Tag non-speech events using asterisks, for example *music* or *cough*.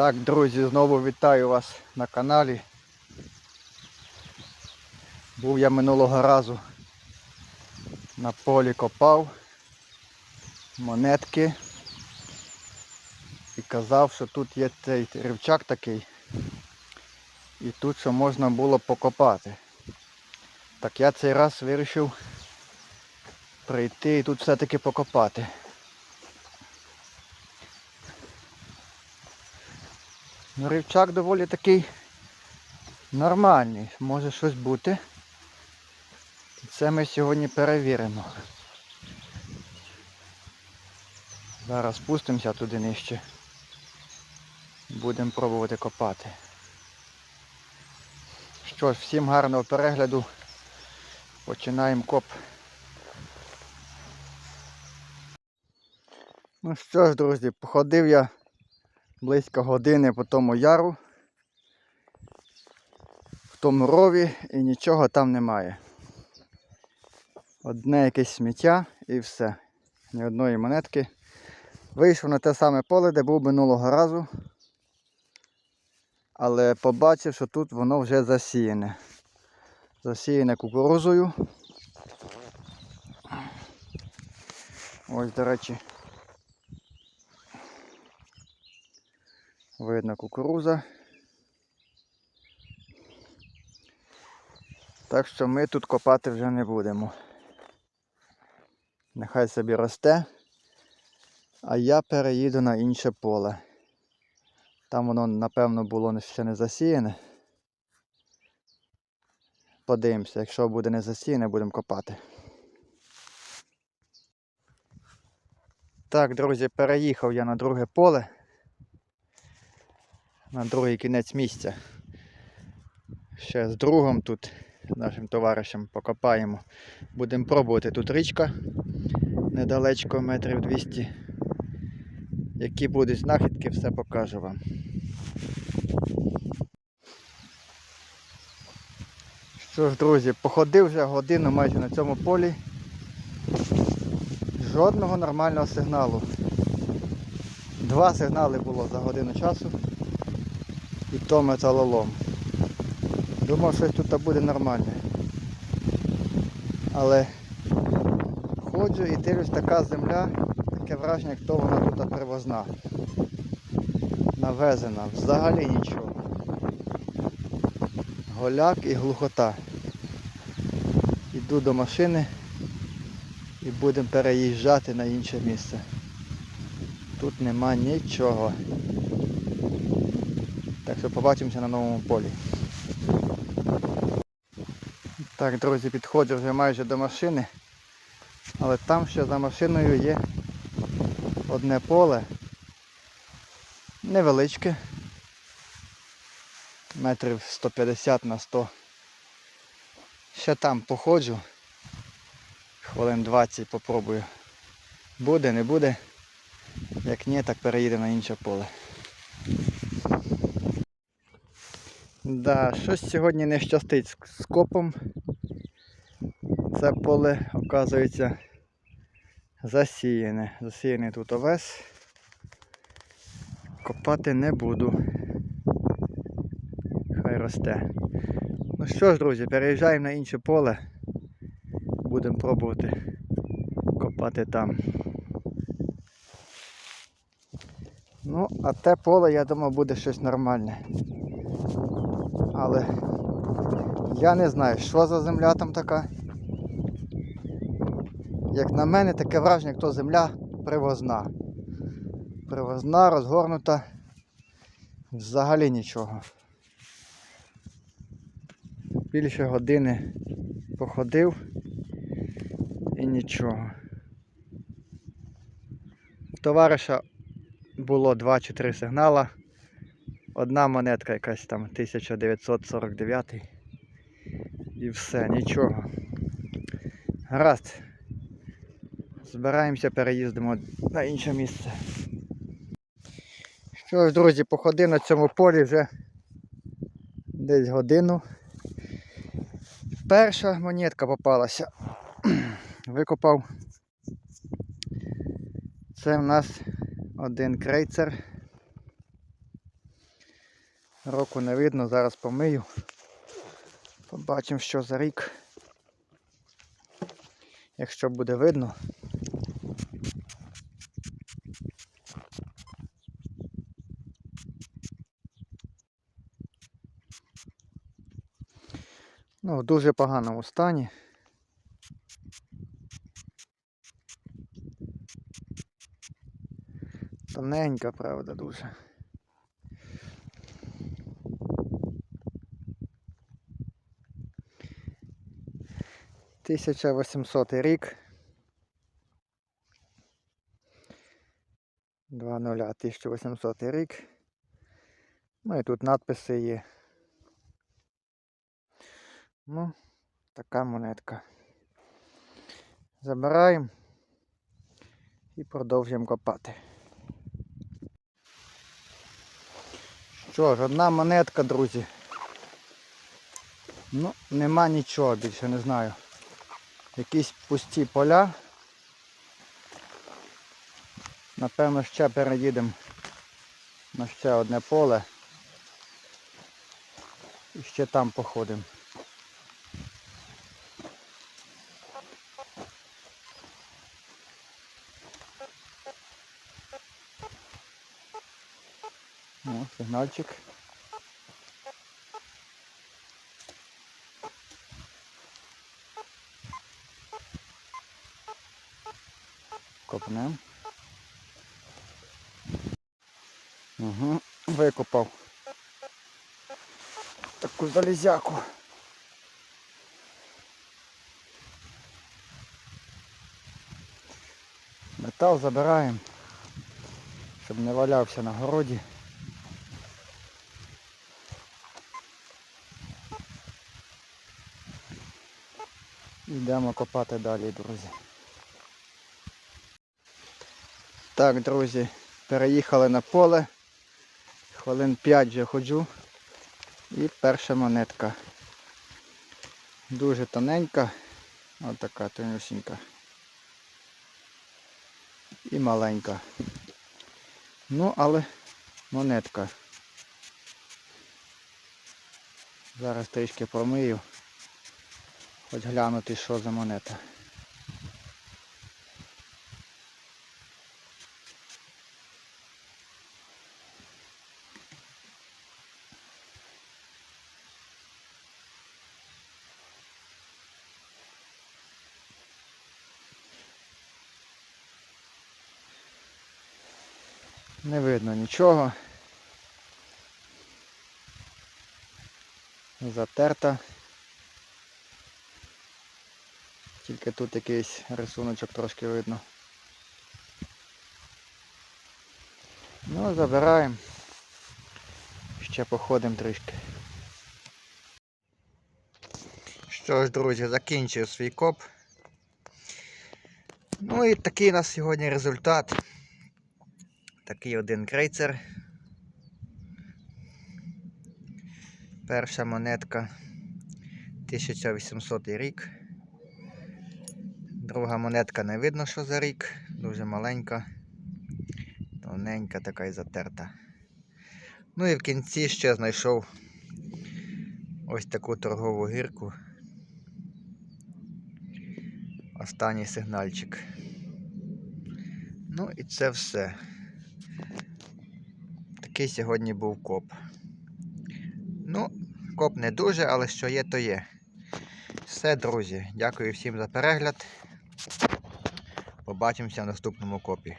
Так, друзі, знову вітаю вас на каналі. Був я минулого разу на полі копав монетки і казав, що тут є цей ривчак такий. І тут що можна було покопати. Так я цей раз вирішив прийти і тут все-таки покопати. Ну, Ривчак доволі такий нормальний, може щось бути. Це ми сьогодні перевіримо. Зараз спустимося туди нижче. Будемо пробувати копати. Що ж, всім гарного перегляду. Починаємо коп. Ну що ж, друзі, походив я близько години по тому яру, в тому рові і нічого там немає. Одне якесь сміття і все. Ні одної монетки. Вийшов на те саме поле, де був минулого разу. Але побачив, що тут воно вже засіяне. Засіяне кукурузою. Ось, до речі, видно кукуруза. Так що ми тут копати вже не будемо. Нехай собі росте, а я переїду на інше поле. Там воно, напевно, було ще не засіяне. Подивимося, якщо буде не засіяне, будемо копати. Так, друзі, переїхав я на друге поле. На другий кінець місця. Ще з другом тут, нашим товаришем, покопаємо. Будемо пробувати тут річка недалечко, метрів 200. Які будуть знахідки, все покажу вам. Що ж, друзі, походив вже годину майже на цьому полі. Жодного нормального сигналу. Два сигнали було за годину часу. І то металолом. Думав, що тут буде нормальне. Але ходжу і дивлюсь така земля, таке враження, як то вона тут привозна. Навезена, взагалі нічого. Голяк і глухота. Іду до машини і будемо переїжджати на інше місце. Тут нема нічого. Так що побачимося на новому полі. Так, друзі, підходжу вже майже до машини. Але там ще за машиною є одне поле. Невеличке. Метрів 150 на 100. Ще там походжу. Хвилин 20 попробую. Буде, не буде. Як ні, так переїдемо на інше поле. Да, щось сьогодні не щастить з копом. Це поле, оказується, засіяне. Засіяний тут овес. Копати не буду. Хай росте. Ну що ж, друзі, переїжджаємо на інше поле. Будемо пробувати копати там. Ну, а те поле, я думаю, буде щось нормальне. Але я не знаю, що за земля там така. Як на мене, таке враження, як то земля привозна. Привозна, розгорнута. Взагалі нічого. Більше години походив і нічого. Товариша було 2 чи 3 сигнала. Одна монетка якась там 1949 і все, нічого. Гаразд. Збираємося, переїздимо на інше місце. Що ж, друзі, походив на цьому полі вже десь годину. Перша монетка попалася. *clears throat* Викопав. Це в нас один крейцер Року не видно, зараз помию. Побачимо, що за рік. Якщо буде видно. Ну, в дуже поганому стані. Тоненька, правда, дуже. Тисяча восьмсотий рік. Два нуля, 1800 рік. Ну і тут надписи є. Ну, така монетка. Забираємо і продовжуємо копати. Що ж, одна монетка, друзі. Ну, нема нічого більше, не знаю. Якісь пусті поля. Напевно, ще переїдемо на ще одне поле. І ще там походимо. О, сигнальчик. Копнем. Угу, викопав таку залізяку. Метал забираємо, щоб не валявся на городі. Йдемо копати далі, друзі. Так, друзі, переїхали на поле. Хвилин 5 вже ходжу. І перша монетка. Дуже тоненька. Ось така тонюсінька. І маленька. Ну, але монетка. Зараз трішки промию. Хоч глянути, що за монета. Не видно нічого. Затерта. Тільки тут якийсь рисуночок трошки видно. Ну, забираємо. Ще походимо трішки. Що ж, друзі, закінчив свій коп. Ну і такий у нас сьогодні результат. Такий один крейцер. Перша монетка 1800 рік. Друга монетка не видно, що за рік, дуже маленька, тоненька така і затерта. Ну і в кінці ще знайшов ось таку торгову гірку. Останній сигнальчик. Ну і це все. Такий сьогодні був коп. Ну, коп не дуже, але що є, то є. Все, друзі. Дякую всім за перегляд. Побачимося в наступному копі.